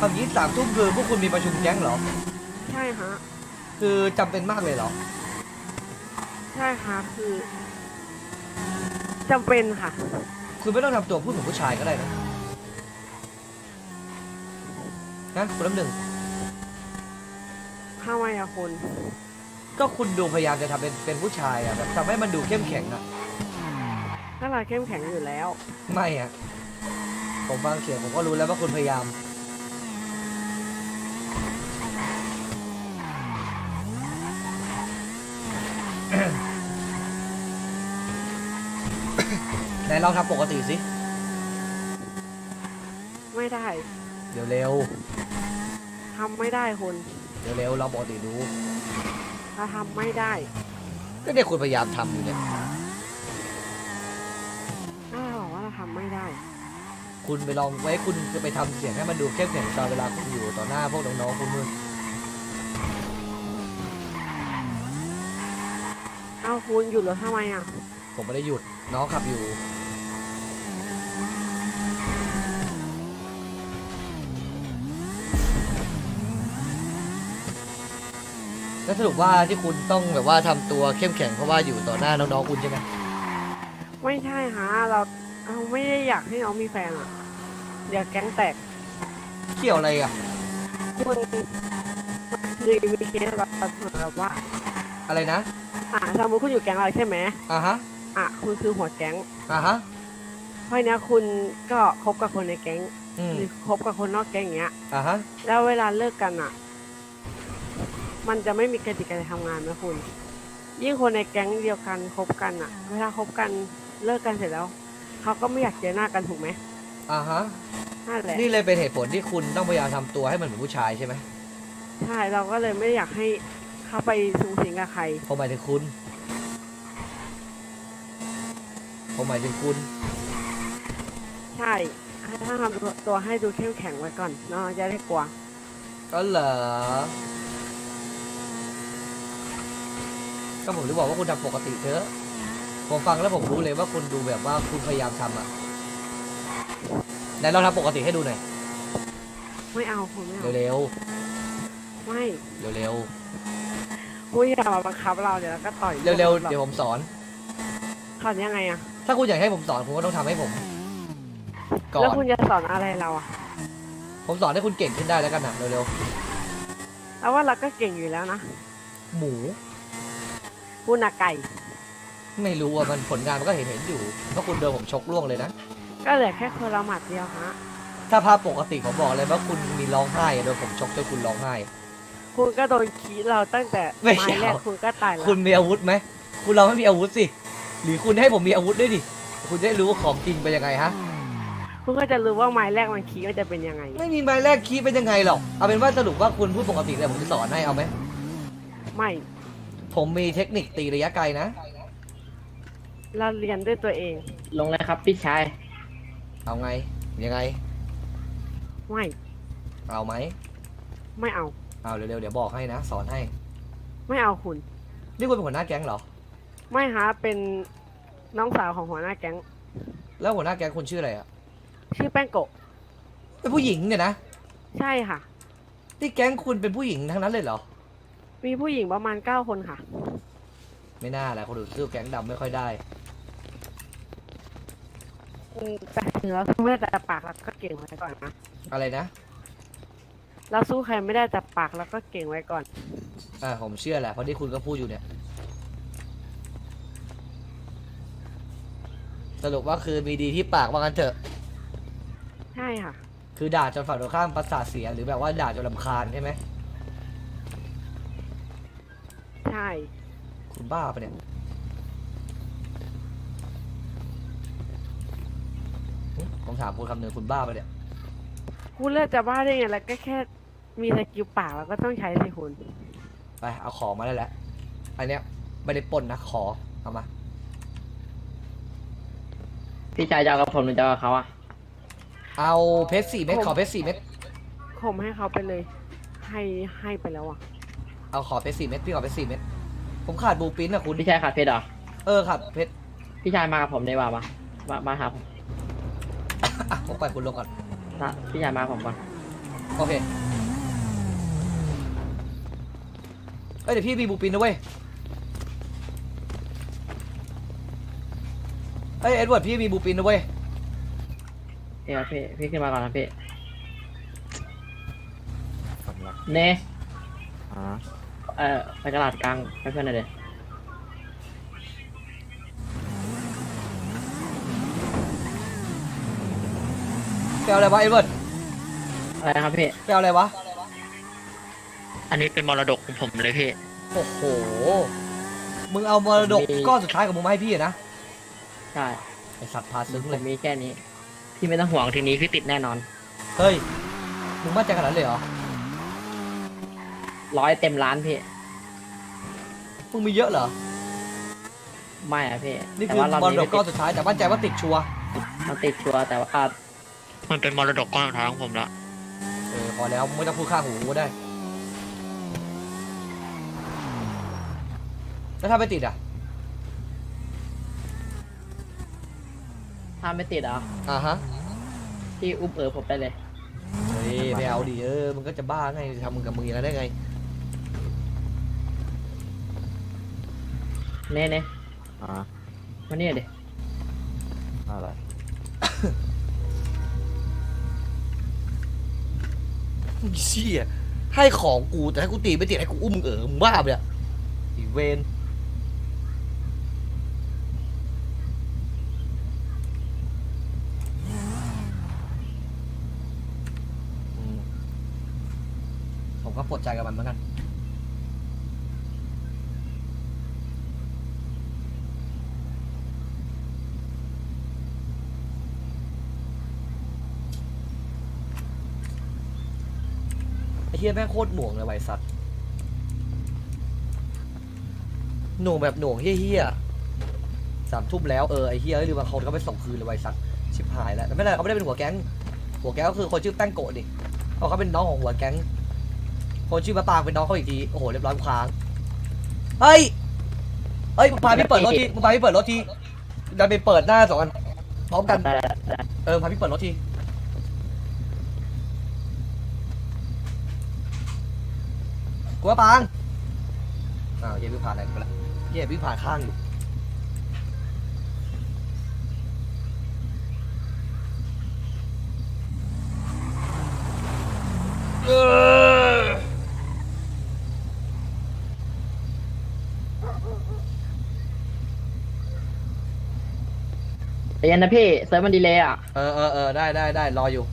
คำนี้สามทุ่มคือพวกคุณมีประชุมแก๊งเหรอ ใช่ฮะ คือจำเป็นมากเลยเหรอ ใช่ค่ะคือจำเป็นค่ะ คุณไม่ต้องทำตัวพูดเหมือนผู้ชายก็ได้นะนะคุณน้ำหนึ่งทำไมอะคุณก็คุณดูพยายามจะทำเป็นเป็นผู้ชายอะแบบทำให้มันดูเข้มแข็งอะถ้าเราเข้มแข็งอยู่แล้ว ไม่อะผมฟังเสียงผมก็รู้แล้วว่าคุณพยายาม ลองทำปกติสิ ไม่ได้เดี๋ยวเร็วทำไม่ได้คุณเดี๋ยวเร็วเราปกติดูเราทำไม่ได้ก็เนี่ยคุณพยายามทำอยู่เนี่ย ถ้าเราบอกว่าเราทำไม่ได้ คุณไปลองไว้คุณจะไปทำเสียงให้มันดูเข้มแข็งตอนเวลาคุณอยู่ต่อหน้าพวกน้องๆคุณนู่นเอาคุณหยุดแล้วทำไมอะผมไม่ได้หยุดน้องขับอยู่ แล้วสรุปว่าที่คุณต้องแบบว่าทำตัวเข้มแข็งเพราะว่าอยู่ต่อหน้าน้องๆคุณใช่ไหมไม่ใช่ฮะเราเราไม่ได้อยากให้น้องมีแฟนอะเดี๋ยวแก๊งแตกเกี่ยวอะไรอะคุณคือมีเคสแบบเหมือนแบบว่าอะไรนะอะสมมติคุณอยู่แก๊งเราใช่ไหมอ่าฮะอะคุณคือหัวแก๊งอ่าฮะเพราะเนี้ยคุณก็คบกับคนในแก๊งอืมหรือคบกับคนนอกแก๊งอย่างเงี้ย อ่าฮะแล้วเวลาเลิกกันอะ มันจะไม่มีกติกาในทำงานนะคุณ ยิ่งคนในแก๊งเดียวกันคบกันอะเวลาคบกันเลิกกันเสร็จแล้วเขาก็ไม่อยากเจอหน้ากันถูกไหมอ่าฮะ นั่นแหละนี่เลยเป็นเหตุผลที่คุณต้องพยายามทำตัวให้มันเหมือนผู้ชายใช่ไหมใช่เราก็เลยไม่อยากให้เขาไปสูงสิงกับใคร ผมหมายถึงคุณผมหมายถึงคุณ ใช่ถ้าทำตัวให้ดูเข้มแข็งไว้ก่อนเนาะจะได้กลัว ก็เหรอ ก็ผมถึงบอกว่าคุณทำปกติเถอะผมฟังแล้วผมรู้เลยว่าคุณดูแบบว่าคุณพยายามทำอะไหนเราทำปกติให้ดูหน่อยไม่เอาคุณไม่เอาเร็วไม่ๆเร็วคุณอย่ามาบังคับเราเดี๋ยวเราก็ต่อยๆเร็วๆเดี๋ยวผมสอน สอนยังไงอะถ้าคุณอยากให้ผมสอนคุณก็ต้องทำให้ผม ก่อแล้วนคุณจะสอนอะไรเราอะผมสอนให้คุณเก่งขึ้นได้แล้วกันนะเร็วแล้วว่าเราก็เก่งอยู่แล้วนะๆหมู คุณอะไก่ ไม่รู้ว่ามันผลงานมันก็เห็นเห็นๆอยู่เพราะคุณโดนผมชกล่วงเลยนะ ก็เหลือแค่คนละหมัดเดียวฮะ ถ้าภาพปกติผมบอกเลยว่าคุณมีร้องไห้อะโดนผมชกจนคุณร้องไห้ คุณก็โดนคีเราตั้งแต่ไม่ไม้เอาแรกคุณก็ตายแล้วคุณมีอาวุธไหม คุณลองไม่มีอาวุธสิ หรือคุณให้ผมมีอาวุธด้วยดิ คุณจะได้รู้ว่าของจริงเป็นยังไงฮะ คุณก็จะรู้ว่าไม้แรกมันคีมันจะเป็นยังไง ไม่มีใบแรกคีย์เป็นยังไงหรอก เอาเป็นว่าสรุปว่าคุณพูดปกติเลยผมจะสอนให้เอาไหม ไม่ ผมมีเทคนิคตีระยะไกลนะ เราเรียนด้วยตัวเองลงเลยครับพี่ชาย เอาไง ยังไง ไม่เอาไหม ไม่เอา เอาเร็วๆ เดี๋ยวบอกให้นะ สอนให้ ไม่เอาคุณ นี่คุณเป็นหัวหน้าแก๊งเหรอ ไม่ฮะเป็นน้องสาวของหัวหน้าแก๊ง แล้วหัวหน้าแก๊งคุณชื่ออะไรอะชื่อแป้งโกะเป็นผู้หญิงเนี่ยนะ ใช่ค่ะที่แก๊งคุณเป็นผู้หญิงทั้งนั้นเลยเหรอ มีผู้หญิงประมาณเก้าคนค่ะ ไม่น่าแหละคนอื่นสู้แก๊งดำไม่ค่อยได้ อืมแต่ถึงเราสู้ไม่ได้แต่ปากเราก็เก่งไว้ก่อนนะ อะไรนะ เราสู้ใครไม่ได้แต่ปากเราก็เก่งไว้ก่อน อ่าผมเชื่อแหละเพราะที่คุณก็พูดอยู่เนี่ย สรุปว่าคือมีดีที่ปากว่ากันเถอะ ใช่ค่ะ คือด่าจนฝั่งตรงข้ามประสาทเสียหรือแบบว่าด่าจนลำคาญใช่ไหม ช่คุณบ้าปะเนี่ยหึผมถามคุณคำหนึ่งคุณบ้าปะเนี่ย คุณเลือกจะบ้าได้ไงแล้วก็แค่มีสกิลปากเราก็ต้องใช้สิคุณไปเอาของมาได้แล้วอันเนี้ยไม่ได้ปล้นนะขอเอามา พี่ชายจะเอากับผมหรือจะเอากับเขาอะเอาเพชรสี่เม็ดขอเพชรสี่เม็ดผมให้เขาไปเลย ให้ให้ไปแล้วอะ เอาขอเพชรสี่เม็ดพี่ขอเพชรสี่เม็ดผมขาดบูปินอะคุณพี่ชายขาดเพชรเหรอ เออขาดเพชรพี่ชายมากับผมได้ป่าวะมามาหาผมอะผมปล่อยคุณลงก่อนถ้าพี่ชายมากับผมก่อนโอเคเอ้ยเดี๋ยวพี่มีบูปินนะเว้ยเอ้ยเอ็ดเวิร์ดพี่มีบูปินนะเว้ยพี่ครับพี่พี่ขึ้นมาก่อนนะพี่สำลักเน่อ่า เอ่อไปตลาดกลางให้เพื่อนหน่อยเดี๋ยไปเอาอะไรวะเอ็ดเวิร์ดอะไรนะครับพี่ ไปเอาอะไรวะ อันนี้เป็นมรดกของผมเลยพี่ โอ้โห มึงเอามรดกก้อนสุดท้ายของมึงมาให้พี่อะนะ ใช่ไอสัตว์พาซึ้งผเลย มมีแค่นี้ พี่ไม่ต้องห่วงทีนี้พี่ติดแน่นอน เฮ้ย มึงมั่นใจขนาดนั้นเลยเหรอ ร้อยเต็มล้านพี่ มึงมีเยอะเหรอ ไม่อะพี่นี่แต่คือว่ารอบมรนี้ดไม่กก้ติอนดสุดท้ายแต่มั่นใจว่าติดชัวร์มันติดชัวร์แต่ว่าอะมันเป็นมรดกก้อนสุดท้ายของผมละเออพอแล้วมึงไม่ต้องพูดข้างหูกูก็ได้ แล้วถ้าไม่ติดอะ ถ้าไม่ติดเหรอะอ่าฮะ พี่อุ้มเอ๋อผมไปเลย เฮ้ยไม่เอาดิเออ มึงก็จะบ้าไงจะทำมึงกับมึงอย่างนั้นได้ไง เน่เน่อ่ามาเนี่ยดิอะไรเชี่ยให้ของกูแต่ให้กูตีไม่ติดให้กูอุ้มมึงเออมึงบ้าปะเนี่ยอีเวนอืมผมก็ปวดใจกับมันเหมือนกัน เฮียแม่งโคตรหน่วงเลยไวสัตว์หน่วงแบบหน่วงเฮี้ยๆสามทุ่มแล้วเออไอเฮียเอ้ยลืมบางคนก็ไปส่งคืนเลยไวสัตว์ชิบหายแล้วแต่ไม่เป็นไรเขาไม่ได้เป็นหัวแก๊ง หัวแก๊งก็คือคนชื่อแป้งโกะดิเพราะเขาเป็นน้องของหัวแก๊ง คนชื่อมะปางเป็นน้องเขาอีกทีโอ้โหเรียบร้อยค้างเฮ้ยเฮ้ยมึงพาพี่เปิดรถทีมึงพาพี่เปิดรถทีดันไปเปิดหน้าสองอันพร้อมกันได้ได้ได้เออพาพี่เปิดรถที กูว่าปางอ้าวเย่วิ่งผ่านอะไรไปละเย่วิ่งผ่านข้างอยู่เออใจเย็นนะพี่เซิร์ฟมันดีเลยอะ เออเออเออได้ได้ได้รออยู่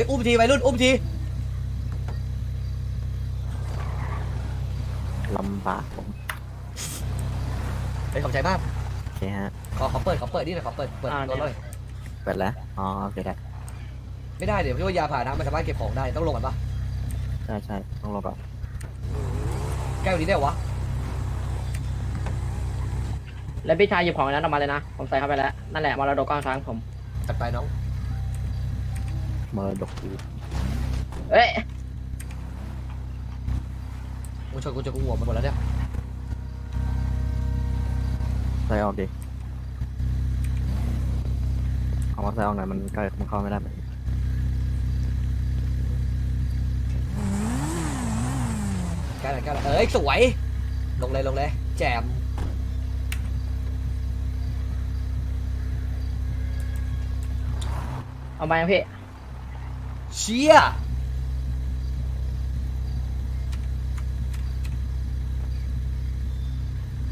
อ้ยอุ้มทีวัยรุ่นอุ้มทีลำบากผมเฮ้ยขอบใจมากโอเคฮะขอขอเปิดขอเปิดนี่หน่อยขอเปิดเปิดอ่าตัวหน่อยเปิดแล้วอ๋อโอเคได้ไม่ได้เดี๋ยวพี่ว่ายาผ่านนะมันสามารถเก็บของได้ต้องลงกันปะใช่ใช่ต้องลงก่อนแก้วนี้ได้เหรอวะแล้วพี่ชายหยิบของอันนั้นออกมาเลยนะ ผมใส่เข้าไปแล้ว นั่นแหละมรดกก้อนสุดท้ายของผม จัดไปน้อง มรดกกูเอ้ยมึงชนกูจะกูหัวมันหมดแล้วเนี่ยใส่ออกดิเอามาใส่ออกหน่อยมันใกล้มันเข้าไม่ได้แบบแก้วไหนแก้วไหนเอ้ยสวย ลงเลยลงเลย แจมเอามายังพี่ เชี่ย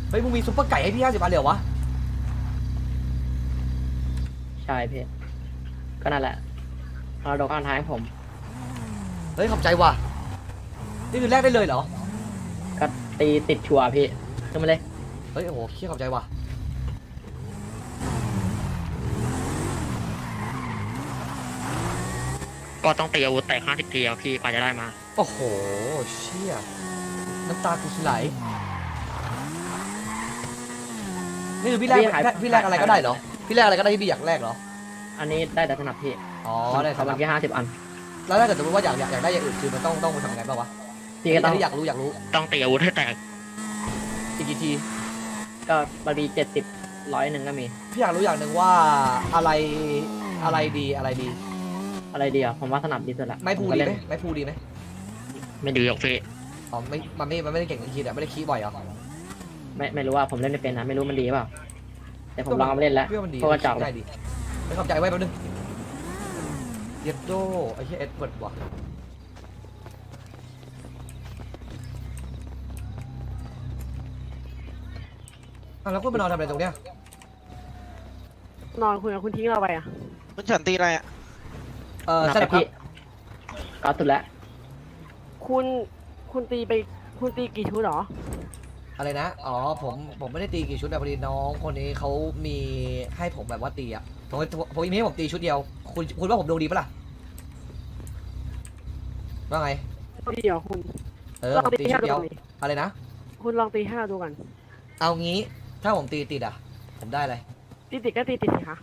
เฮ้ยมึงมีซุปเปอร์ไก่ให้พี่ห้าสิบอันเลยเหรอวะ ใช่พี่ ก็นั่นแหละมรดกก้อนสุดท้ายของผม เฮ้ยขอบใจว่ะ นี่คือแลกได้เลยเหรอ ก็ตีติดชัวร์พี่ขึ้นมาเลย เฮ้ยโอ้โหเชี่ยขอบใจว่ะ ก็ต้องตีอาวุธแตกห้าสิบทีอะพี่กว่าจะได้มา โอ้โห เชี่ย น้ำตากูไหล นี่คือพี่แรกพี่ขาย พี่แรกอะไรก็ได้เหรอ พี่แรกอะไรก็ได้ที่พี่อยากแรกเหรอ อันนี้ได้แต่ถนัดพี่อ๋อ ได้คเขารับเมื่อกี้ห้าสิบอัน แล้วถ้าเกิดสมมติว่าอยากอยากอยากได้อย่างอื่นคือมันต้องต้องทำยังไงบ้างวะพี่ก็ต้องนนี้อยากรู้อยากรู้ต้องตีอาวุธให้แตกอีกกี่ที ก็บางทีเจ็ดสิบร้อยหนึ่งก็มี พี่อยากรู้อย่างหนึ่งว่าอะไรอะไรดีอะไรดี อะไรดีอะผมว่าสนับดีสุดละไม่พูผก็ดีเล่นไหมไม่พูดีไหมไม่ดีหรอกพี่อ๋อไม่มันไม่มันไม่ได้เก่งในคีดอะไม่ได้คีย์บ่อยเหรอ ไม่ไม่รู้ว่าผมเล่นไม่เป็นนะไม่รู้มันดีเปล่าแต่ผมลองเอามาเล่นแล้วพี่ว่ามันดีเพราะว่าจับได้ดีไม่เข้าใจไว้แป๊บนึงเย็ดโดไอ้เหี้ยเอ็ดเวิร์ดว่ะอะแล้วคุณมานอนทำอะไรตรงเนี้ยนอนคุยกับคุณทิ้งเราไปอะคุณเฉินตีอะไรอะ เออนับสไปนับครัที่บก็สุดแล้วคุณคุณตีไปคุณตีกี่ชุดเหรอ อะไรนะ อ๋อ ผมผมไม่ได้ตีกี่ชุดอะพอดีน้องคนนี้เขามีให้ผมแบบว่าตีอะผมผมมีให้ผมตีชุดเดียว คุณคุณว่าผมดวงดีปะล่ะว่าไง ดีเหรอคุณเออลองผมตีตีให้ชุดเราเดียวดูก่อนดิอะไรนะ คุณลองตีให้เราดูก่อนเอางี้ ถ้าผมตีติดอะผมได้อะไรตีติดก็ตีติดสิคะ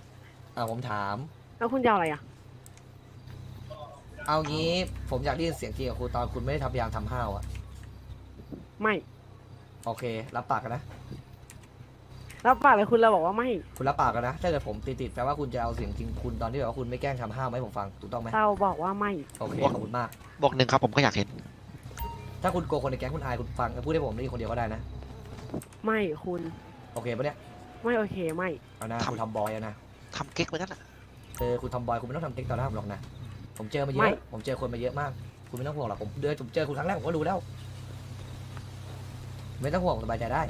อ่าผมถาม แล้วคุณจะเอาอะไรอะ เอางี้ผมอยากได้ยินเสียงจริงกับคุณตอนคุณไม่ได้ทำพยายามทำห้าวอะไม่โอเค รับปากกันนะ รับปากเลยคุณเราบอกว่าไม่คุณรับปากกันนะ ถ้าเกิดผมตีติดแปลว่าคุณจะเอาเสียงจริงคุณตอนที่แบบว่าคุณไม่แกล้งทำห้าวไหมผมฟังถูกต้องไหมเราบอกว่าไม่ โอเคขอบคุณมากบอกหนึ่งครับผมก็อยากเห็น ถ้าคุณโกลัวคนในแก๊งคุณอายคุณฟังพูดให้ผมได้ยินคนเดียวก็ได้นะไม่คุณโอเคปะเนี่ยไม่โอเคไม่ เอานะทำ คุณทำบอยอะนะทำเก๊กไว้นั่นอะเออคุณทำบอยคุณไม่ต้องทำเทคต่อหน้าผมหรอกนะ ผมเจอมาเยไม่ อะ ผมเจอคนมาเยอะมาก คุณไม่ต้องห่วงหรอก ผมเดินผมเจอคุณครั้งแรกผมก็รู้แล้ว ไม่ต้องห่วงสบายใจได้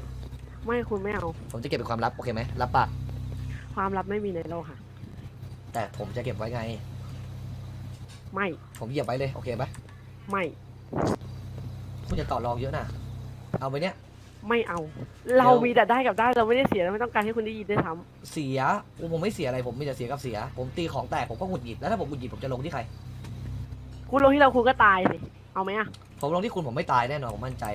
ไม่คุณไม่เอา ผมจะเก็บเป็นความลับ โอเคไหมรับปาก ความลับไม่มีในโลกค่ะ แต่ผมจะเก็บไว้ไง ไม่ผมเหยียบไว้เลย โอเคไหม ไม่ คุณจะต่อรองเยอะนะ เอาไปเนี้ย ไม่เอา เรามีแต่ได้กับได้เราไม่ได้เสียเราไม่ต้องการให้คุณได้ยินด้วยซ้เสียผมไม่เสียอะไรผมมีแต่เสียกับเสีย ผมตีของแตกผมก็หงุดหงิดแล้วถ้าผมหงุดหงิดผมจะลงที่ใครำคุณลงที่เราคุณก็ตายสิเอาไหมอะ ผมลงที่คุณผมไม่ตายแน่นอนผมมั่นใจ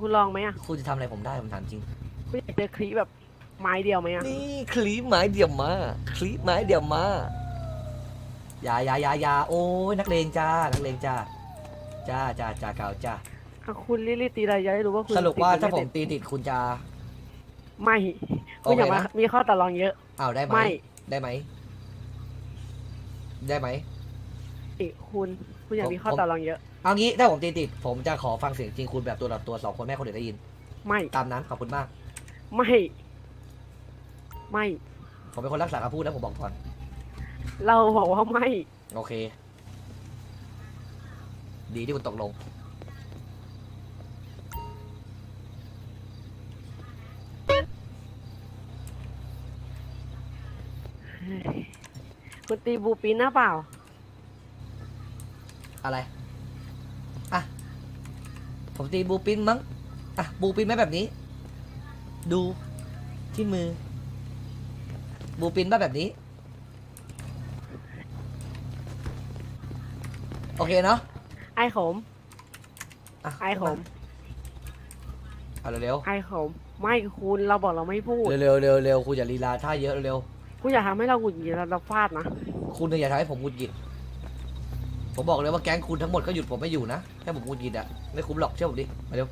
คุณลองไหมอะคุณจะทำอะไรผมได้ผมถามจริง คุณอยากเจอคลิปแบบไม้เดียวไหมอะนี่คลีปไม้เดี่ยวมาคลีปไม้เดี่ยวมาอย่าอย่าอย่าอย่าโอ้ยนักเลงจ้านักเลงจ้าจ้าจ้าจ้าเก่าจ้า อะคุณรีบๆตีอะไรจะได้รู้ว่าคุณสรุปว่าติดหถ้าไผมตีติดคุณจะ ไม่โอคุณเคอย่ามานะ มีข้อต่อรองเยอะ อ้าวได้ไหมไม่ ได้ไหม ได้ไหม อีกคุณคุณอย่าผม มีข้อผมต่อรองเยอะ เอางี้ถ้าผมตีติดผมจะขอฟังเสียงจริงคุณแบบตัวต่อตัวสองคนแม่คนอื่นได้ยิน ไม่ตามนั้นขอบคุณมาก ไม่ ไม่ ผมเป็นคนรักษาคำพูดนะผมบอกก่อน เราบอกว่าไม่ โอเค ดีที่คุณตกลง คุณตีบูปินหน้าเปล่า อะไร อะ ผมตีบูปินมั้ง อะ บูปินไหมแบบนี้ ดูที่มือ บูปินมาแบบนี้ โอเคเนาะ ไอ้ขม อะไอ้ขม เอาเร็วไอ้ขม ไม่คุณเราบอกเราไม่พูด ๆเร็วๆเร็วๆเร็วๆคุณอย่าลีลาท่าเยอะเร็ว คุณอย่าทำให้เราหงุดหงิดเราเราฟาดนะๆคุณเนี่ยอย่าทำให้ผมหงุดหงิด ผมบอกเลยว่าแก๊งคุณทั้งหมดก็หยุดผมไม่อยู่นะแค่ผมหงุดหงิดอะไม่คุ้มหรอกเชื่อผมดิ มาเร็ว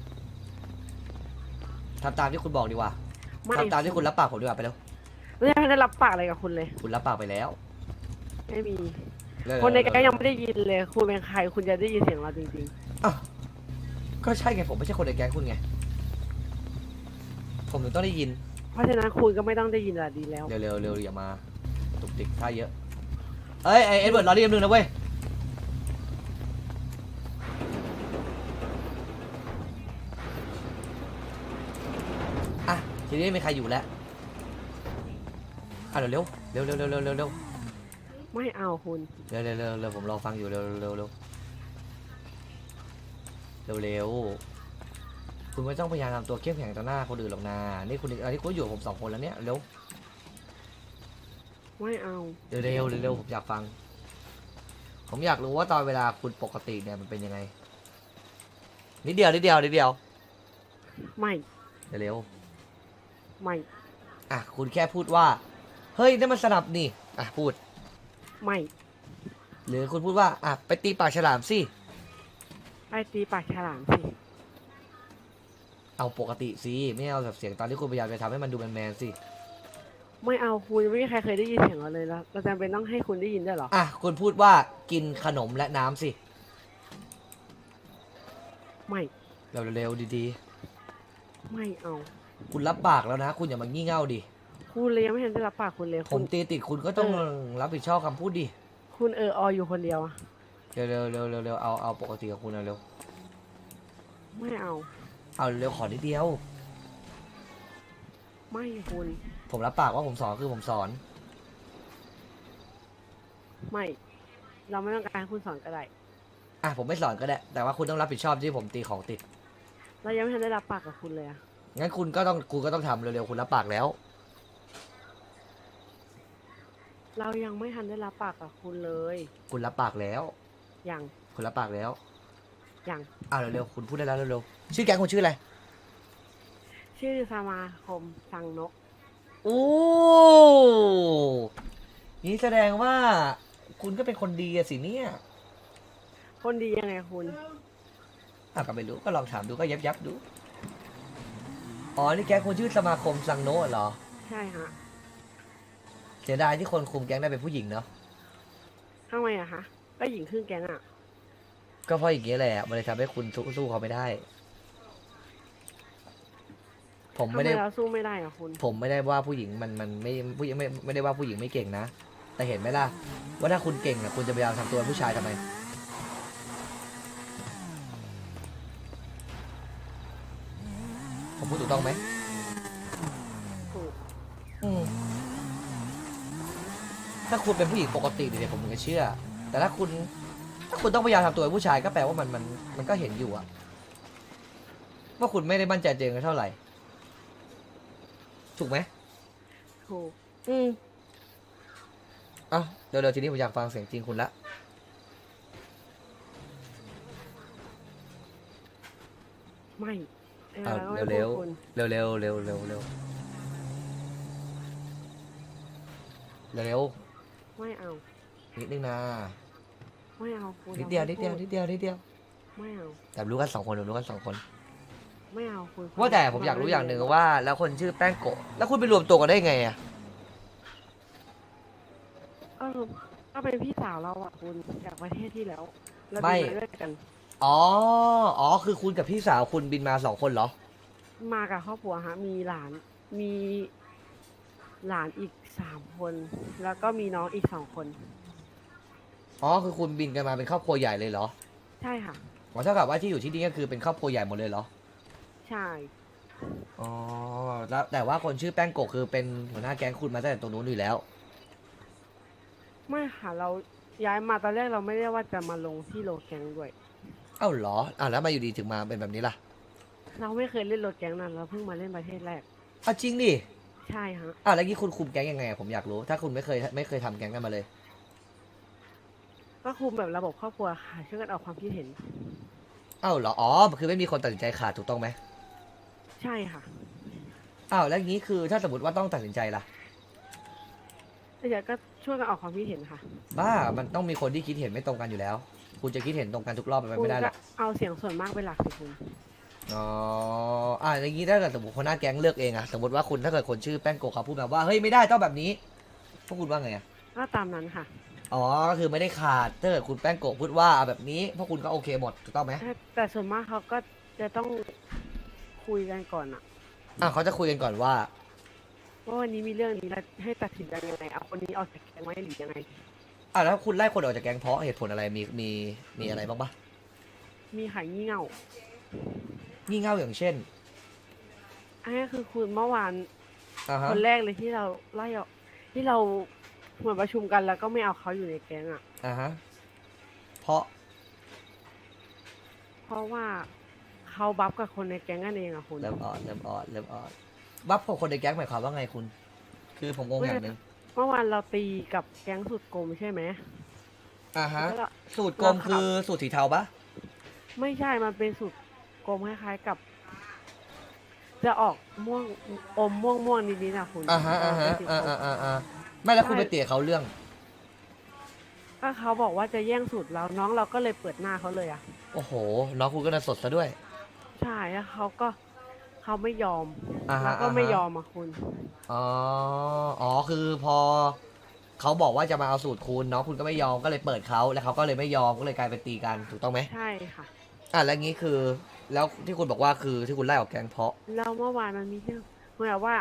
ทำตามที่คุณบอกดีกว่าไม่ทำตามที่คุณรับปากผมดีกว่าไปเร็ว ไม่ได้ได้รับปากอะไรกับคุณเลย คุณรับปากไปแล้วไม่มีเร็วๆคนในแก๊งยังไม่ได้ยินเลย คุณเป็นใคร คุณจะได้ยินเสียงเราจริงอ้าวก็ใช่ไงผมไม่ใช่คนในแก๊งคุณไง ผมถึงต้องได้ยินๆ เพราะฉะนั้นคุณก็ไม่ต้องได้ยินละดีแล้ว เร็วเร็วเร็วอย่ามาตุกติกท่าเยอะ เอ้ยไอเอ็ดเวิร์ดรอเรียบนึงนะเว้ย อะ ทีนี้ไม่มีใครอยู่แล้ว อะเร็วเร็วเร็วเร็วเร็วเร็วเร็วไม่เอาคุณเร็วเร็วเร็วเร็วผมรอฟังอยู่เร็วเร็วเร็วเร็วเร็ว คุณไม่ต้องพยายามทำตัวเข้มแข็งต่อหน้าคนอื่นหรอกนะนี่คุณอันนี้คุณอยู่กับผมสองคนแล้วเนี่ยเร็วไม่เอาเร็วเร็วเร็วผมอยากฟัง ผมอยากรู้ว่าตอนเวลาคุณปกติเนี่ยมันเป็นยังไงนิดเดียวนิดเดียวนิดเดียวไม่เร็วไม่ๆอะคุณแค่พูดว่า เฮ้ยนั่นมันสนับนี่อะพูด ไม่ หรือคุณพูดว่าอะไปตีปากฉลามสิไปตีปากฉลามสิ เอาปกติสิไม่เอาแบบเสียงตอนที่คุณพยายามจะทำให้มันดูแมนๆสิ ไม่เอาคุณไม่มีใครเคยได้ยินเสียงเราเลยแล้วเราจำเป็นต้องให้คุณได้ยินด้วยเหรอ อะ คุณพูดว่ากินขนมและน้ำสิ ไม่เร็วๆดีไม่เอา ๆ คุณรับปากแล้วนะ คุณอย่ามางี่เง่าดิ คุณเลยยังไม่ทันได้รับปากคุณเลยผคุมณ ตีติดคุณก็ต้องเออ รับผิดชอบคำพูดดิ คุณเออออยู่คนเดียวอะเร็วๆเร็วๆเร็วๆเอาเอาปกติกับคุณเร็ว ไม่เอาๆ เอาเร็วๆขอนิดเดียว ไม่คุณ ผมรับปากว่าผมสอนคือผมสอน ไม่ เราไม่ต้องการให้คุณสอนก็ได้ อะผมไม่สอนก็ได้ แต่ว่าคุณต้องรับผิดชอบที่ผมตีของติด เรายังไม่ทันได้รับปากกับคุณเลยอะงั้นคุณก็ต้องคุณก็ต้องทำเร็วๆคุณรับปากแล้ว เรายังไม่ทันได้รับปากกับคุณเลย คุณรับปากแล้วอย่างคุณรับปากแล้วอ ย่างอ้าวเร็วๆคุณพูดได้แล้วเร็วๆชื่อแก๊งคุณชื่ออะไรชื่อสมาคมสังนก โอ้นี่แสดงว่า คุณก็เป็นคนดีอะสิเนี่ยคนดียังไงคุณอะก็ไม่รู้ก็ลองถามดูก็ยับยับๆดูอ๋อนี่แก๊งคุณชื่อสมาคมซังโนะเหรอใช่ฮะเสียดายที่คนคุมแก๊งได้เป็นผู้หญิงเนาะทำไมอะคะก็หญิงครึ่งแก๊งอะ ก็เพราะอย่างเงี้ยแหละ มันเลยทำให้คุณสู้สู้เขาไม่ได้ ผมทำไมไม่ได้เราสู้ไม่ได้อะคุณ ผมไม่ได้ว่าผู้หญิงมันมันไม่ผู้หญิงไม่ไม่ได้ว่าผู้หญิงไม่เก่งนะ แต่เห็นไหมล่ะ ว่าถ้าคุณเก่งอะคุณจะพยายามทำตัวเป็นผู้ชายทำไม ผมพูดถูกต้องไหมถูก อืมถ้าคุณเป็นผู้หญิงปกติเนี่ยผมถึงจะเชื่อ แต่ถ้าคุณ ถ้าคุณต้องพยายามทำตัวเป็นผู้ชายก็แปลว่ามันมันมันก็เห็นอยู่อะว่าคุณไม่ได้มั่นใจตัวเองเท่าไหร่ ถูกไหมถูกอืมเอ้าเดี๋ยวๆทีนี้ผมอยากฟังเสียงจริงคุณละ ไม่เออเอาเราไม่เร็วพูดคุณเร็วเร็วเร็วเร็วเร็วเร็วเร็วไม่เอานิดนึงนะ ไม่เอาคุณนิดเดียวรานิไม่ดเดียวพูนิดเดียวนิดเดียวไม่เอาแต่รู้กันสองคนรู้กันสองคน ไม่เอาคุณว่าแต่ผมอยากรู้อย่างหนึ่งว่า แล้วคนชื่อแป้งโกะแล้วคุณไปรวมตัวกันได้ไงอะเออก็เป็นพี่สาวเราอะคุณจากประเทศที่แล้วเราไม่บินมาด้วยกันอ๋อ อ๋อ คือคุณกับพี่สาวคุณบินมาสองคนเหรอ มากับครอบครัวฮะ มีหลาน มีหลานอีกสามคน แล้วก็มีน้องอีกสองคน อ๋อคือคุณบินกันมาเป็นครอบครัวใหญ่เลยเหรอใช่ค่ะ อ๋อเท่ากับว่าที่อยู่ที่นี่ก็คือเป็นครอบครัวใหญ่หมดเลยเหรอ ใช่ อ๋อแล้วแต่ว่าคนชื่อแป้งโกะคือเป็นหัวหน้าแก๊งคุณมาตั้งแต่ตรงนู้นอยู่แล้ว ไม่ค่ะเราย้ายมาตอนแรกเราไม่ได้ว่าจะมาลงที่โลแกงด้วย เอ้าเหรออ้าวแล้วมาอยู่ดีถึงมาเป็นแบบนี้ล่ะเราไม่เคยเล่นโลแกงนั้นเราเพิ่งมาเล่นประเทศแรกอ้าวจริงดิ ใช่ฮะอ้าวแล้วนี่คุณคุมแก๊งยังไงอะผมอยากรู้ ถ้าคุณไม่เคยไม่เคยทำแก๊งกันมาเลย ก็คุมแบบระบบครอบครัวค่ะช่วยกันออกความคิดเห็น อ้าวเหรอ อ๋อ คือไม่มีคนตัดสินใจขาดถูกต้องไหมใช่ค่ะอ้าวแล้วอย่างนี้คือถ้าสมมติว่าต้องตัดสินใจล่ะแล้วเดี๋ยวก็ช่วยกันออกความคิดเห็นค่ะบ้า มันต้องมีคนที่คิดเห็นไม่ตรงกันอยู่แล้ว คุณจะคิดเห็นตรงกันทุกรอบไปนไปคุณไม่ได้หรก็อก เอาเสียงส่วนมากเป็นหลักสิคุณอ๋ออ่าอย่างนี้ถ้าเกิดสมมติคนหน้าแก๊งเลือกเองอะสมมติว่าคุณถ้าเกิดคนชื่อแป้งโกะเขาพูดมาว่า เฮ้ยไม่ได้ต้องแบบนี้ พวกคุณว่าไงอะก็ตามนั้นค่ะ อ๋อก็คือไม่ได้ขาดถ้าเกิดคุณแป้งโกะพูดว่าเอาแบบนี้ พวกคุณก็โอเคหมดถูกต้องไหมแต่แต่ส่วนมากเขาก็จะต้องคุยกันก่อนอะอะเขาจะคุยกันก่อนว่า ว่าวันนี้มีเรื่องนี้แล้วให้ตัดสินใจยังไงเอาคนนี้ออกจากแก๊งไว้หรือยังไง อะแล้วคุณไล่คนออกจากแก๊งเพราะเหตุผลอะไรมีมีมีอะไรบ้างปะมีขายงี่เง่างี่เง่าอย่างเช่นอันนี้คือคุณเมื่อวานอ่าฮะคนแรกเลยที่เราไล่ออกที่เรา เหมือนประชุมกันแล้วก็ไม่เอาเขาอยู่ในแก๊งอะอ่าฮะเพราะเพราะว่าเขาบัฟกับคนในแก๊งกันเองอะคุณเริ่มอ่อนเริ่มอ่อนเริ่มอ่อนบัฟของคนในแก๊งหมายความว่าไงคุณ คือผมงงอย่างหนึ่งเมื่อวานเราตีกับแก๊งสุดโกมใช่ไหมอ่าฮะ แล้วก็ สูตรกลมคือสูตรสีเทาปะไม่ใช่ มันเป็นสุดโกมคล้ายๆกับ จะออกม่วงอมม่วงม่วงๆนิดๆนะคุณอ่าฮะอ่าฮะเป็นสีอ่าส้มอ่าอ่าอ่า ไม่แล้วคุณไปเตี๋ยเขาเรื่อง ก็เขาบอกว่าจะแย่งสูตรเราน้องเราก็เลยเปิดหน้าเขาเลยอะโอ้โห น้องคุณก็น่าสดซะด้วย ใช่แล้วเขาก็เขาไม่ยอมอ่าฮะแล้วก็ไม่อ่าฮะยอมอะคุณ อ๋อ อ๋อ คือพอเขาบอกว่าจะมาเอาสูตรคุณเนาะคุณก็ไม่ยอมก็เลยเปิดเขาแล้วเขาก็เลยไม่ยอมก็เลยกลายเป็นตีกันถูกต้องไหมใช่ค่ะ อะแล้วงี้คือ แล้วที่คุณบอกว่าคือที่คุณไล่ออกแกงเพราะ แล้วเมื่อวานมันมีเรื่องเหมือนกับว่า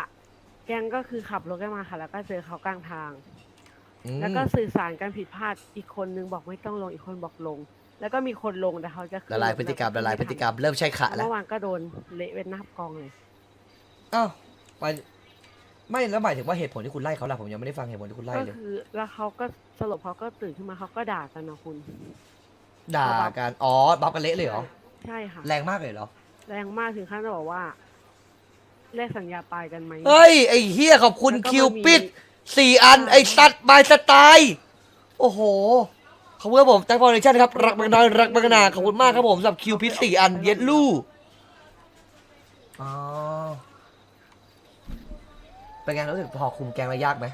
แกงก็คือขับรถกันมาค่ะ แล้วก็เจอเขากลางทาง อืมแล้วก็สื่อสารกันผิดพลาดอีกคนนึงบอกไม่ต้องลงอีกคนบอกลง แล้วก็มีคนลงแต่เขาจะขึ้นละลายพฤติกรรมละลายพฤติกรรมเริ่มใช่ขะแล้วเมื่อวานก็โดนเละเป็นหน้ากองเลย อ้าวไปไม่แล้วหมายถึงว่าเหตุผลที่คุณไล่เขาล่ะผมยังไม่ได้ฟังเหตุผลที่คุณไล่ก็เลย คือแล้วเขาก็สลบเขาก็ตื่นขึ้นมาเขาก็ด่ากันนะคุณ ด่ากันอ๋อบัฟกันเละเลยเหรอใช่ค่ะ แรงมากเลยเหรอ แรงมากถึงขั้นจะบอกว่า แลกสัญญาตายกันไหม เฮ้ย ไอ้เฮียขอบคุณแล้วก็คิวมันมีปิดสี่อัน ไอ้สัตว์บายสไตล์โอ้โห ขอบคุณครับผมแจ็คพอลเลชั่นครับ รักบางน้อยรักบางนาขอบคุณมากครับผมสำหรับคิวพิษสี่อัน เย็ดลู่อ๋อเป็นไงรู้สึกพอคุมแกงแล้วยากไหม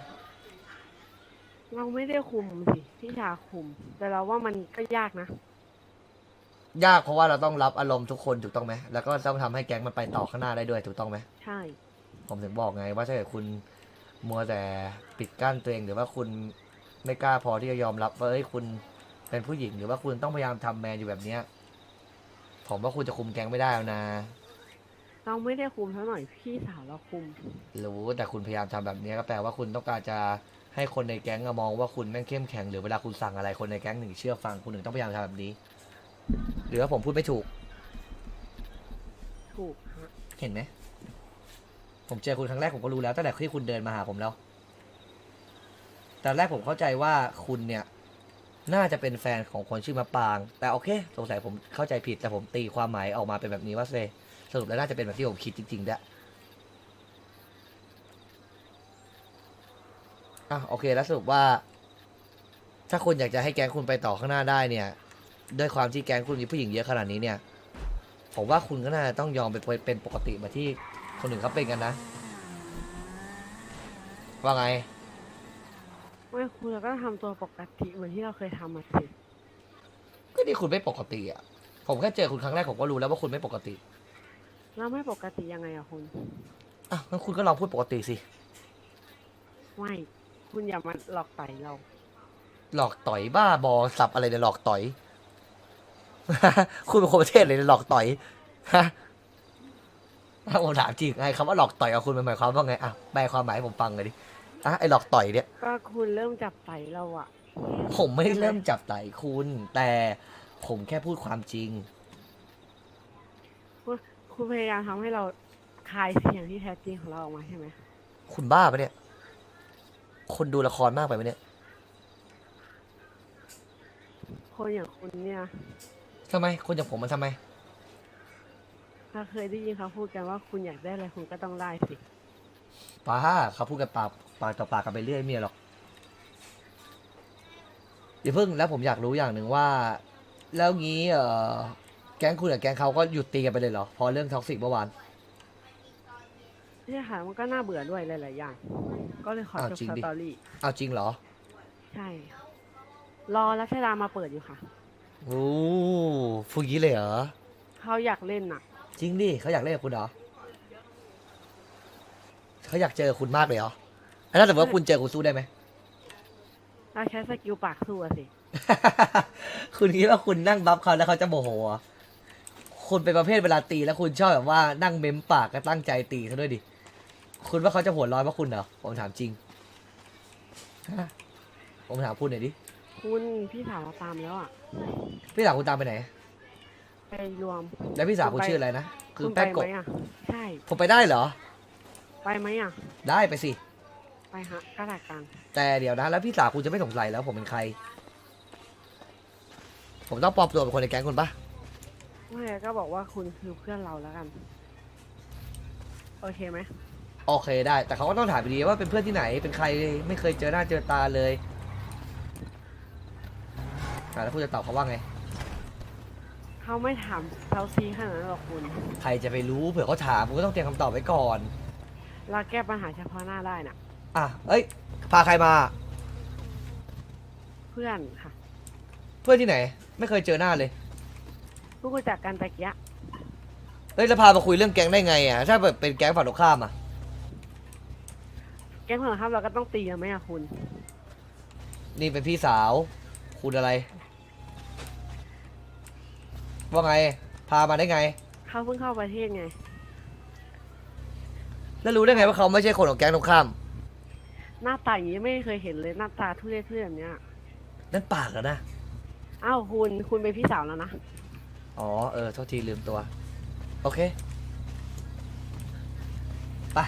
เราไม่ได้คุมสิพี่ชาคุม แต่เราว่ามันก็ยากนะ ยากเพราะว่าเราต้องรับอารมณ์ทุกคนถูกต้องไหมแล้วก็ต้องทำให้แก๊งมันไปต่อข้างหน้าได้ด้วยถูกต้องไหม ใช่ ผมถึงบอกไงว่าถ้าเกิดคุณมัวแต่ปิดกั้นตัวเองหรือว่าคุณไม่กล้าพอที่จะยอมรับว่าเอ้ยคุณเป็นผู้หญิงหรือว่าคุณต้องพยายามทำแมนอยู่แบบเนี้ยผมว่าคุณจะคุมแก๊งไม่ได้แล้วนะ เราไม่ได้คุมเท่าหน่อยพี่สาวเราคุม รู้แต่คุณพยายามทำแบบเนี้ยก็แปลว่าคุณต้องการจะให้คนในแก๊งอะมองว่าคุณแม่งเข้มแข็งหรือเวลาคุณสั่งอะไรคนในแก๊งหนึ่งเชื่อฟังคุณหนึ่งต้องพยายามทำแบบนี้ หรือว่าผมพูดไม่ถูก ถูกฮะเห็นไหม ผมเจอคุณครั้งแรกผมก็รู้แล้วตั้งแต่ที่คุณเดินมาหาผมแล้วแต่แรกผมเข้าใจว่าคุณเนี่ย น่าจะเป็นแฟนของคนชื่อมะปาง แต่โอเค สงสัยผมเข้าใจผิด แต่ผมตีความหมายออกมาเป็นแบบนี้ว่าเซสรุปแล้วน่าจะเป็นแบบที่ผมคิดจริงๆด้วยอะโอเคแล้วสรุปว่า ถ้าคุณอยากจะให้แก๊งคุณไปต่อข้างหน้าได้เนี่ย ด้วยความที่แก๊งคุณมีผู้หญิงเยอะขนาดนี้เนี่ย ผมว่าคุณก็น่าจะต้องยอมเป็นเป็นปกติเหมาที่คนอื่นเขาเป็นกันนะ ว่าไง ไม่คุณเราก็ทำตัวปกติเหมือนที่เราเคยทำมาสิก็นี่คุณไม่ปกติอะ ผมแค่เจอคุณครั้งแรกผมก็รู้แล้วว่าคุณไม่ปกติเราไม่ปกติยังไงอะคุณอะงั้นคุณก็ลองพูดปกติสิ ไม่คุณอย่ามาหลอกไต่เรา หลอกต่อยบ้าบอสับอะไรเนี่ยหลอกต่อย คุณเป็นคนประเทศเลยเนี่ยหลอกต่อยฮะถ้าผมถามจริงไงคำว่าหลอกต่อยกับคุณมันหมายความว่าไงอะแปลความหมายให้ผมฟังเลยดิอะไอหลอกต่อยเนี่ย ก็คุณเริ่มจับไต่เราอะผมไม่ได้เริ่มจับไต่คุณ แต่ผมแค่พูดความจริงคุณคุณพยายามทำให้เราคลายเสียงที่แท้จริงของเราออกมาใช่ไหมคุณบ้าปะเนี่ย คนดูละครมากไปไหมเนี่ย คนอย่างคุณเนี่ย ทำไมคนอย่างผมมันทำไม ถ้าเคยได้ยินเขาพูดกันว่าคุณอยากได้อะไรคุณก็ต้องได้สิ ป้าเขาพูดกันปากปากต่อปากกันไปเรื่อยไม่มีหรอกอย่าเพิ่งแล้วผมอยากรู้อย่างหนึ่งว่า แล้วงี้เออแก๊งคุณกับแก๊งเขาก็หยุดตีกันไปเลยเหรอเพอเรื่องท็อกซิกเมื่อวานนี่ค่ะมันก็น่าเบื่อด้วยหลายๆอย่าง ก็เลยขออ้าวจบจริงสดิ ตอรี่ เอาจริงเหรอ ใช่ค่ะรอรัชดามาเปิดอยู่ค่ะ โอ้ฟูงี้เลยเหรอ เขาอยากเล่นน่ะ จริงดิเขาอยากเล่นกับคุณเหรอเขาอยากเจอคุณมากเลยเหรอแล้วถ้าสมมติว่าคุณเจอคุณสู้ได้ไหม เราใช้สกิลปากสู้อะสิ คุณคิดว่าคุณนั่งบัฟเขาแล้วเขาจะโมโหเหรอคุณเป็นประเภทเวลาตีแล้วคุณชอบแบบว่านั่งเม้มปากก็ตั้งใจตีเขาด้วยดิ คุณว่าเขาจะหัวเร้อนเพราะคุณเหรอ ผมถามจริงฮะผมถามคุณหน่อยดิ คุณพี่สาวเราตามแล้วอะ พี่สาวคุณตามไปไหน ไปรวม แล้วพี่สาวคุณชื่ออะไรนะ คือคุณไปแป้งกไหบมอะ ใช่ ผมไปได้เหรอ ไปไหมอะ ได้ไปสิ ไปฮะก็ได้กันแต่เดี๋ยวนะ แล้วพี่สาวคุณจะไม่สงสัยแล้วผมเป็นใคร ผมต้องปลอมตัวเป็นคนในแก๊งคุณปะไม่ก็บอกว่าคุณคือเพื่อนเราแล้วกัน โอเคไหม โอเคได้ แต่เขาก็ต้องถามไปดีว่าเป็นเพื่อนที่ไหน เป็นใคร ไม่เคยเจอหน้าเจอตาเลย อะแล้วคุณจะตอบเขาว่าไง เขาไม่ถามเราซีขนาดนั้นหรอกคุณ ใครจะไปรู้เผื่อเขาถามคุณก็ต้องเตรียมคำตอบไว้ก่อน เราแก้ปัญหาเฉพาะหน้าได้น่ะ อะ เอ้ย พาใครมา เพื่อนค่ะเพื่อนที่ไหน ไม่เคยเจอหน้าเลย เพิ่งรู้จักกันตะเกียะเฮ้ยแล้วพามาคุยเรื่องแก๊งได้ไงอะ ถ้าแบบเป็นแก๊งฝั่งตรงข้ามอะ แก๊งของครับเราก็ต้องตีกันไหมอะคุณ นี่เป็นพี่สาว คุณอะไร ว่าไง พามาได้ไง เขาเพิ่งเข้าประเทศไง แล้วรู้ได้ไงว่าเขาไม่ใช่คนของแก๊งตรงข้าม หน้าตาอย่างนี้ไม่เคยเห็นเลยหน้าตาทุเรศทุเรศแบบเนี้ยนั่นปากเหรอนะ อ้าวคุณคุณเป็นพี่สาวแล้วนะอ๋อ เออ โทษทีลืมตัว โอเค ไป